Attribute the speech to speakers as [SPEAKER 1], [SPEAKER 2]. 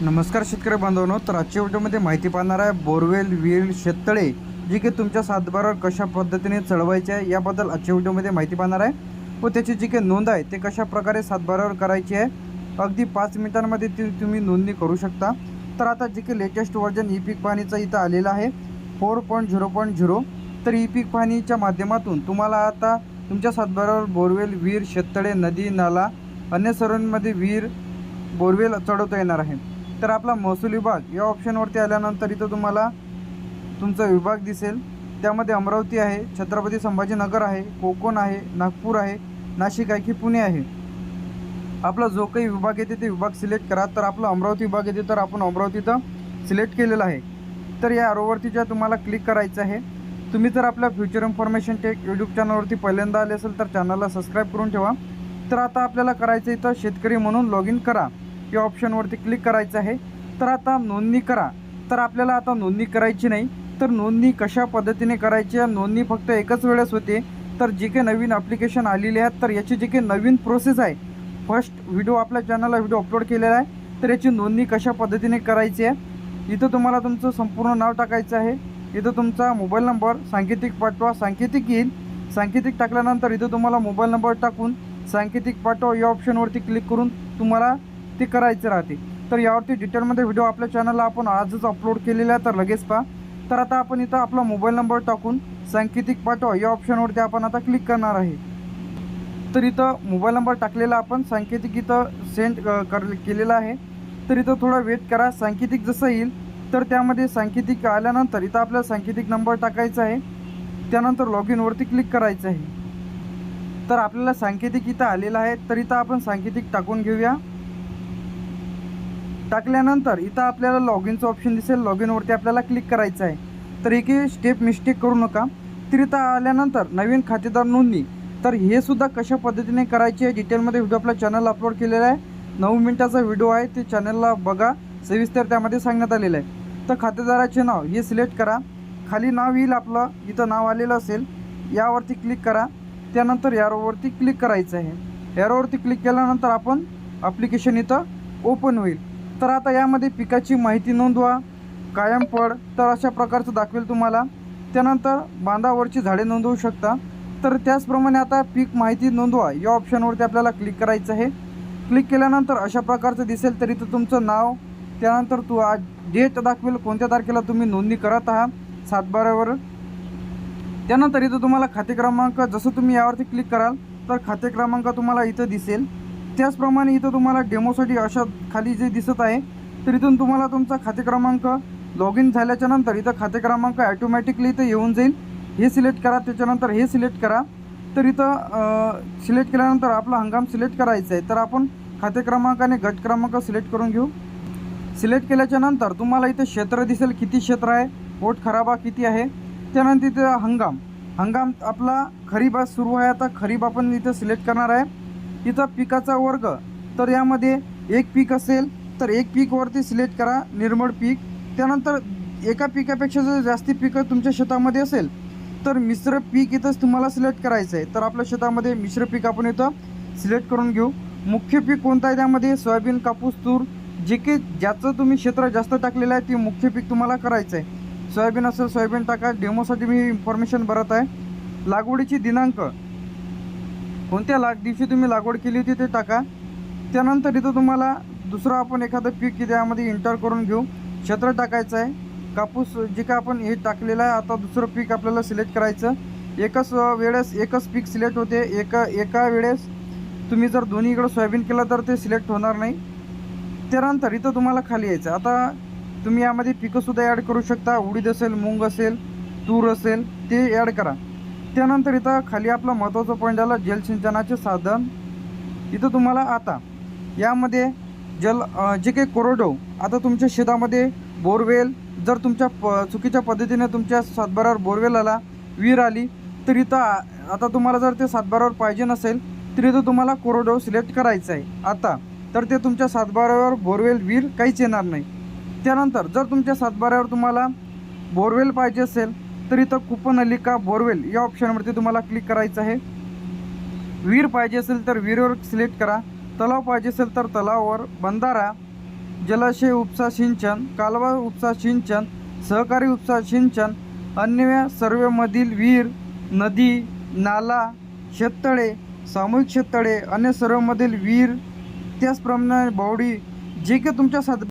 [SPEAKER 1] नमस्कार शेतकरी बांधवांनो तर आजच्या व्हिडिओमध्ये माहिती पाहणार आहे बोरवेल विहीर शेततळे जी की तुमच्या सातबारावर कशा पद्धतीने चढवायचे आहे याबद्दल आजच्या व्हिडिओमध्ये माहिती पाहणार आहे. व त्याची जी काही नोंद आहे ते कशा प्रकारे सातबारावर करायची आहे अगदी पाच मिनिटांमध्ये ती तुम्ही नोंदणी करू शकता. तर आता जे काही लेटेस्ट व्हर्जन ई पीक पाहणीचं इथं आलेलं आहे four point zero point zero तर ई पीक पाहणीच्या माध्यमातून तुम्हाला आता तुमच्या सातबारावर बोरवेल विहीर शेततळे नदी नाला अन्य सर्वांमध्ये विहीर बोरवेल चढवता येणार आहे. तर आपला महसूल विभाग या ऑप्शनवरती आल्यानंतर इथं तुम्हाला तुमचा विभाग दिसेल. त्यामध्ये अमरावती आहे छत्रपती संभाजीनगर आहे कोकण आहे नागपूर आहे नाशिक आहे की पुणे आहे? आपला जो काही विभाग येते ते विभाग सिलेक्ट करा. तर आपला अमरावती विभाग येते तर आपण अमरावतीचं सिलेक्ट केलेला आहे. तर या आरोवरतीच्या तुम्हाला क्लिक करायचं आहे. तुम्ही जर आपल्या फ्युचर इन्फॉर्मेशन टेक यूट्यूब चॅनलवरती पहिल्यांदा आले असेल तर चॅनलला सबस्क्राईब करून ठेवा. तर आता आपल्याला करायचं इथं शेतकरी म्हणून लॉग इन करा. या ऑप्शनवरती क्लिक करायचं आहे. तर आता नोंदणी करा. तर आपल्याला आता नोंदणी करायची नाही. तर नोंदणी कशा पद्धतीने करायची? आहे नोंदणी फक्त एकच वेळेस होते. तर जे काही नवीन ॲप्लिकेशन आलेले आहेत तर याची जी काही नवीन प्रोसेस आहे. फर्स्ट व्हिडिओ आपल्या चॅनलला व्हिडिओ अपलोड केलेला आहे. तर याची नोंदणी कशा पद्धतीने करायची आहे? इथं तुम्हाला तुमचं संपूर्ण नाव टाकायचं आहे. इथं तुमचा मोबाईल नंबर सांकेतिक पाठवा. सांकेतिक येईल. सांकेतिक टाकल्यानंतर इथं तुम्हाला मोबाईल नंबर टाकून सांकेतिक पाठवा या ऑप्शनवरती क्लिक करून तुम्हाला ते करायचं राहते. तर यावरती डिटेलमध्ये व्हिडिओ आपल्या चॅनलला आपण आजच अपलोड केलेला आहे तर लगेच पहा. तर आता आपण इथं आपला मोबाईल नंबर टाकून सांकेतिक पाठवा. या ऑप्शनवरती आपण आता क्लिक करणार आहे. तर इथं मोबाईल नंबर टाकलेला आपण सांकेतिक इथं सेंड कर केलेला आहे. तर इथं थोडा वेट करा. सांकेतिक जसं येईल तर त्यामध्ये सांकेतिक आल्यानंतर इथं आपल्याला सांकेतिक नंबर टाकायचा आहे. त्यानंतर लॉग इनवरती क्लिक करायचं आहे. तर आपल्याला सांकेतिक इथं आलेलं आहे. तर इथं आपण सांकेतिक टाकून घेऊया. टाकल्यानंतर इथं आपल्याला लॉग इनचं ऑप्शन दिसेल. लॉग इनवरती आपल्याला क्लिक करायचं आहे. तर एक स्टेप मिस्टेक करू नका. तर इथं आल्यानंतर नवीन खातेदार नोंदणी. तर हे सुद्धा कशा पद्धतीने करायची आहे? डिटेलमध्ये व्हिडिओ आपल्या चॅनलला अपलोड केलेला आहे. नऊ मिनिटाचा व्हिडिओ आहे. ते चॅनलला बघा. सविस्तर त्यामध्ये सांगण्यात आलेलं आहे. तर खातेदाराचे नाव हे सिलेक्ट करा. खाली नाव येईल आपलं. इथं नाव आलेलं असेल. यावरती क्लिक करा. त्यानंतर यारोवरती क्लिक करायचं आहे. यारोवरती क्लिक केल्यानंतर आपण ॲप्लिकेशन इथं ओपन होईल. तर आता यामध्ये पिकाची माहिती नोंदवा कायम पड तर अशा प्रकारचं दाखवेल तुम्हाला. त्यानंतर बांधावरची झाडे नोंदवू शकता. तर त्याचप्रमाणे आता पीक माहिती नोंदवा. या ऑप्शनवरती आपल्याला क्लिक करायचं आहे. क्लिक केल्यानंतर अशा प्रकारचं दिसेल तर इथं तुमचं नाव त्यानंतर तू आज डेट दाखवेल कोणत्या तारखेला तुम्ही नोंदणी करत आहात सातबारावर त्यानंतर इथं तुम्हाला खाते क्रमांक जसं तुम्ही यावरती क्लिक कराल तर खाते क्रमांक तुम्हाला इथं दिसेल. त्याचप्रमाणे इथं तुम्हाला डेमोसाठी अशा खाली जे दिसत आहे तर इथून तुम्हाला तुमचा खाते क्रमांक लॉग इन झाल्याच्यानंतर इथं खाते क्रमांक ॲटोमॅटिकली इथं येऊन जाईल. हे सिलेक्ट करा त्याच्यानंतर हे सिलेक्ट करा. तर इथं सिलेक्ट केल्यानंतर आपला हंगाम सिलेक्ट करायचा आहे. तर आपण खाते क्रमांक आणि गट क्रमांक सिलेक्ट करून घेऊ. सिलेक्ट केल्याच्यानंतर तुम्हाला इथं क्षेत्र दिसेल किती क्षेत्र आहे पोट खराबा किती आहे. त्यानंतर इथं हंगाम. हंगाम आपला खरीप सुरू आहे आता खरीप आपण इथं सिलेक्ट करणार आहे. इथं पिकाचा वर्ग. तर यामध्ये एक पीक असेल तर एक पीकवरती सिलेक्ट करा निर्मळ पीक. त्यानंतर एका पिकापेक्षा जर जास्ती पिकं तुमच्या शेतामध्ये असेल तर मिश्र पीक इथंच तुम्हाला सिलेक्ट करायचं आहे. तर आपल्या शेतामध्ये मिश्र पीक आपण इथं सिलेक्ट करून घेऊ. मुख्य पीक कोणतं आहे त्यामध्ये? सोयाबीन कापूस तूर. जे की ज्याचं तुम्ही क्षेत्र जास्त टाकलेलं आहे ते मुख्य पीक तुम्हाला करायचं आहे. सोयाबीन असेल सोयाबीन टाका. डेमोसाठी मी इन्फॉर्मेशन भरत आहे. लागवडीची दिनांक. कोणत्या लाग दिवशी तुम्ही लागवड केली होती ते टाका. त्यानंतर इथं तुम्हाला दुसरं आपण एखादं पीक त्यामध्ये इंटर करून घेऊ. क्षेत्र टाकायचं आहे. कापूस जे काय आपण हे टाकलेलं आहे आता दुसरं पीक आपल्याला सिलेक्ट करायचं. एकच वेळेस एकच पीक सिलेक्ट होते. एका एका वेळेस तुम्ही जर दोन्हीकडं सोयाबीन केलं तर ते सिलेक्ट होणार नाही. त्यानंतर इथं तुम्हाला खाली यायचं. आता तुम्ही यामध्ये पिकंसुद्धा ॲड करू शकता. उडीद असेल मूग असेल तूर असेल ते ॲड करा. त्यानंतर इथं खाली आपला महत्त्वाचा पॉईंट आला जलसिंचनाचे साधन. इथं तुम्हाला आता यामध्ये जल जे काही कोरडो आता तुमच्या शेतामध्ये बोरवेल जर तुमच्या प चुकीच्या पद्धतीने तुमच्या सातबारावर बोरवेल आला विहीर आली तर इथं आता तुम्हाला जर ते सातबारावर पाहिजे नसेल तर इथं तुम्हाला कोरडो सिलेक्ट करायचं आहे. आता तर ते तुमच्या सातबारावर बोरवेल विहीर काहीच येणार नाही. त्यानंतर जर तुमच्या सातबाऱ्यावर तुम्हाला बोरवेल पाहिजे असेल तर इथं कुपनलिका बोरवेल या ऑप्शनवरती तुम्हाला क्लिक करायचं आहे. विहीर पाहिजे असेल तर विहीरवर सिलेक्ट करा. तलाव पाहिजे असेल तर तलावावर बंधारा. जलाशय उपसा सिंचन कालवा उपसा सिंचन सहकारी उपसा सिंचन अन्य सर्वेमधील विहीर नदी नाला शेततळे सामूहिक शेततळे अन्य सर्वेमधील विहीर त्याचप्रमाणे बावडी जे काही तुमच्या साध